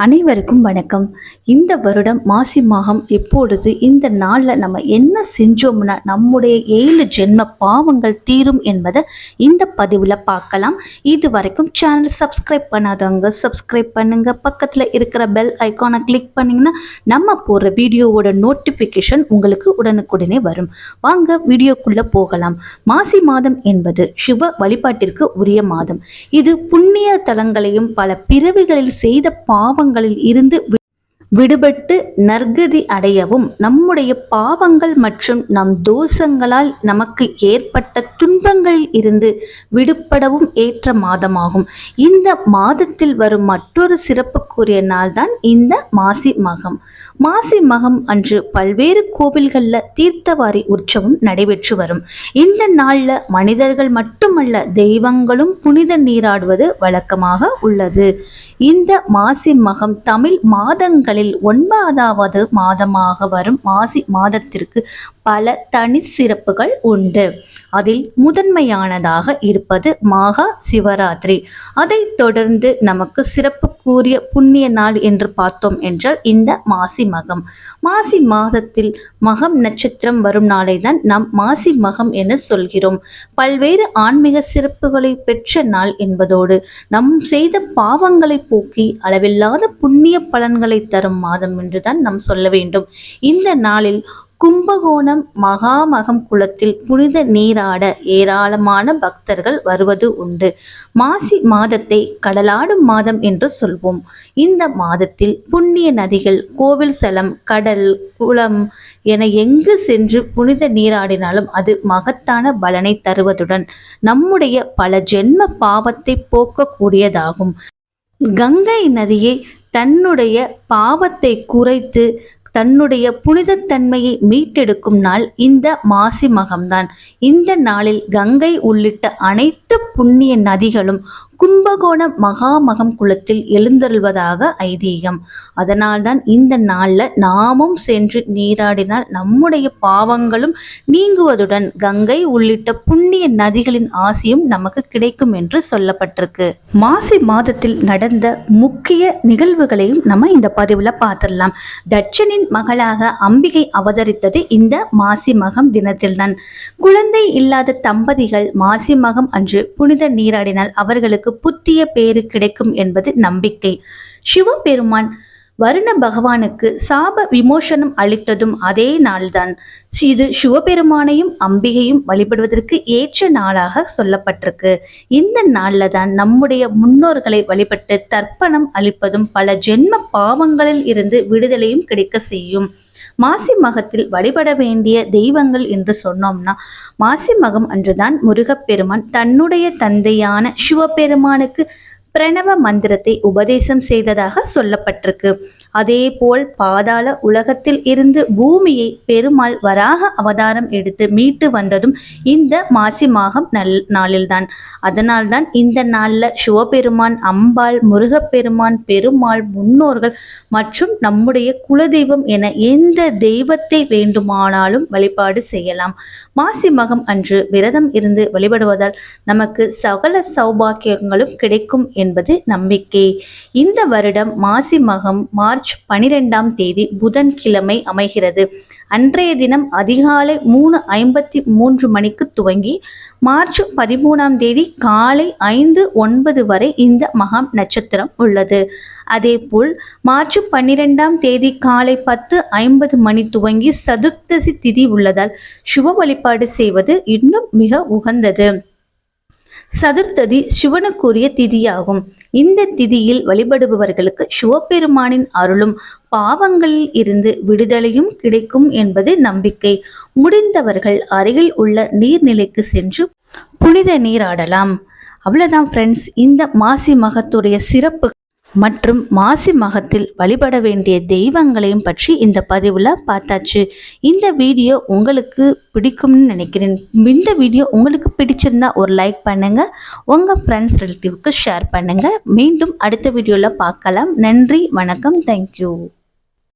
அனைவருக்கும் வணக்கம். இந்த வருடம் மாசி மாகம் எப்பொழுது இந்த நாளில் நம்ம என்ன செஞ்சோம்னா நம்முடைய ஏழு ஜென்ம பாவங்கள் தீரும் என்பதை இந்த பதிவில் பார்க்கலாம். இது வரைக்கும் சேனல் சப்ஸ்கிரைப் பண்ணாதவங்க சப்ஸ்கிரைப் பண்ணுங்கள் பக்கத்தில் இருக்கிற பெல் ஐக்கானை கிளிக் பண்ணிங்கன்னா நம்ம போடுற வீடியோவோட நோட்டிஃபிகேஷன் உங்களுக்கு உடனுக்குடனே வரும். வாங்க வீடியோக்குள்ளே போகலாம். மாசி மாதம் என்பது சிவ வழிபாட்டிற்கு உரிய மாதம். இது புண்ணிய தலங்களையும் பல பிறவிகளில் செய்த பாவம் பாபங்களில் இருந்து விடுபட்டு நற்கதி அடையவும் நம்முடைய பாவங்கள் மற்றும் நம் தோஷங்களால் நமக்கு ஏற்பட்ட துன்பங்களில் இருந்து விடுபடவும் ஏற்ற மாதமாகும். இந்த மாதத்தில் வரும் மற்றொரு சிறப்புக்குரிய நாள்தான் இந்த மாசி மகம். மாசி மகம் அன்று பல்வேறு கோவில்களில் தீர்த்தவாரி உற்சவம் நடைபெற்று வரும். இந்த நாளில் மனிதர்கள் மட்டுமல்ல தெய்வங்களும் புனித நீராடுவது வழக்கமாக உள்ளது. இந்த மாசி மகம் தமிழ் மாதங்களில் ஒன்பதாவது மாதமாக வரும் மாசி மாதத்திற்கு பல தனி சிறப்புகள் உண்டு. அதில் முதன்மையானதாக இருப்பது மகா சிவராத்திரி. அதைத் தொடர்ந்து நமக்கு சிறப்பு கூறிய புண்ணிய நாள் என்று பார்த்தோம் என்றால் இந்த மாசி மகம். மாசி மாதத்தில் மகம் நட்சத்திரம் வரும் நாளை தான் நாம் மாசி மகம் என சொல்கிறோம். பல்வேறு ஆன்மீக சிறப்புகளை பெற்ற நாள் என்பதோடு நம் செய்த பாவங்களை போக்கி அளவில்லாத புண்ணிய பலன்களை தரும் மாதம் என்றுதான் நாம் சொல்ல வேண்டும். இந்த நாளில் கும்பகோணம் மகாமகம் குளத்தில் புனித நீராட ஏராளமான பக்தர்கள் வருவது உண்டு. மாசி மாதத்தை கடலாடும் மாதம் என்று சொல்வோம். இந்த மாதத்தில் புண்ணிய நதிகள் கோவில் ஸ்தலம் கடல் குளம் என எங்கு சென்று புனித நீராடினாலும் அது மகத்தான பலனை தருவதுடன் நம்முடைய பல ஜென்ம பாவத்தை போக்கக்கூடியதாகும். கங்கை நதியை தன்னுடைய பாவத்தை குறைத்து தன்னுடைய புனிதத்தன்மையை மீட்டெடுக்கும் நாள் இந்த மாசி மகம்தான். இந்த நாளில் கங்கை உள்ளிட்ட அனைத்து புண்ணிய நதிகளும் கும்பகோணம் மகாமகம் குளத்தில் எழுந்தருள்வதாக ஐதீகம். அதனால்தான் இந்த நாளில் நாமும் சென்று நீராடினால் நம்முடைய பாவங்களும் நீங்குவதுடன் கங்கை உள்ளிட்ட புண்ணிய நதிகளின் ஆசியும் நமக்கு கிடைக்கும் என்று சொல்லப்பட்டிருக்கு. மாசி மாதத்தில் நடந்த முக்கிய நிகழ்வுகளையும் நம்ம இந்த பதிவில் பார்த்துடலாம். தட்சனின் மகளாக அம்பிகை அவதரித்தது இந்த மாசி மகம் தினத்தில்தான். குழந்தை இல்லாத தம்பதிகள் மாசி மகம் அன்று புனித நீராடினால் அவர்களுக்கு புத்திய பேரு கிடைக்கும் என்பது நம்பிக்கை. சிவபெருமான் வருண பகவானுக்கு சாப விமோசனம் அளித்ததும் அதே நாள்தான். இது சிவபெருமானையும் அம்பிகையும் வழிபடுவதற்கு ஏற்ற நாளாக சொல்லப்பட்டிருக்கு. இந்த நாளில் தான் நம்முடைய முன்னோர்களை வழிபட்டு தர்ப்பணம் அளிப்பதும் பல ஜென்ம பாவங்களில் இருந்து விடுதலையும் கிடைக்க செய்யும். மாசி மகத்தில் வழிபட வேண்டிய தெய்வங்கள் என்று சொன்னோம்னா மாசி மகம் அன்றுதான் முருகப்பெருமான் தன்னுடைய தந்தையான சிவபெருமானுக்கு பிரணவ மந்திரத்தை உபதேசம் செய்ததாக சொல்லப்பட்டிருக்கு. அதே போல் பாதாள உலகத்தில் இருந்து பூமியை பெருமாள் வராக அவதாரம் எடுத்து மீட்டு வந்ததும் இந்த மாசி மாகம் நல் நாளில்தான். அதனால்தான் இந்த நாளில் சிவபெருமான் அம்பாள் முருகப்பெருமான் பெருமாள் முன்னோர்கள் மற்றும் நம்முடைய குலதெய்வம் என எந்த தெய்வத்தை வேண்டுமானாலும் வழிபாடு செய்யலாம். மாசி மகம் அன்று விரதம் இருந்து வழிபடுவதால் நமக்கு சகல சௌபாக்கியங்களும் கிடைக்கும் என்பது நம்பிக்கை. இந்த வருடம் மாசி மகம் மார்ச் பனிரெண்டாம் தேதி புதன்கிழமை அமைகிறது. அன்றைய தினம் அதிகாலை மூணு ஐம்பத்தி மூன்று மணிக்கு துவங்கி மார்ச் பதிமூணாம் தேதி காலை ஐந்து ஒன்பது வரை இந்த மகம் நட்சத்திரம் உள்ளது. அதேபோல் மார்ச் பன்னிரெண்டாம் தேதி காலை பத்து ஐம்பது மணி துவங்கி சதுர்த்தசி திதி உள்ளதால் சுப வழிபாடு செய்வது இன்னும் மிக உகந்தது. சதுர்த்ததி சிவனுக்குரிய திதியாகும். இந்த திதியில் வழிபடுபவர்களுக்கு சிவபெருமானின் அருளும் பாவங்களில் இருந்து விடுதலையும் கிடைக்கும் என்பது நம்பிக்கை. முடிந்தவர்கள் அருகில் உள்ள நீர்நிலைக்கு சென்று புனித நீராடலாம். அவ்வளோதான் ஃப்ரெண்ட்ஸ் இந்த மாசி மகத்துடைய சிறப்பு மற்றும் மாசி மகத்தில் வழிபட வேண்டிய தெய்வங்களையும் பற்றி இந்த பதிவில் பார்த்தாச்சு. இந்த வீடியோ உங்களுக்கு பிடிக்கும்னு நினைக்கிறேன். இந்த வீடியோ உங்களுக்கு பிடிச்சிருந்தா ஒரு லைக் பண்ணுங்கள் உங்கள் ஃப்ரெண்ட்ஸ் ரிலேட்டிவ்க்கு ஷேர் பண்ணுங்கள் மீண்டும் அடுத்த வீடியோவில் பார்க்கலாம். நன்றி வணக்கம். தேங்க்யூ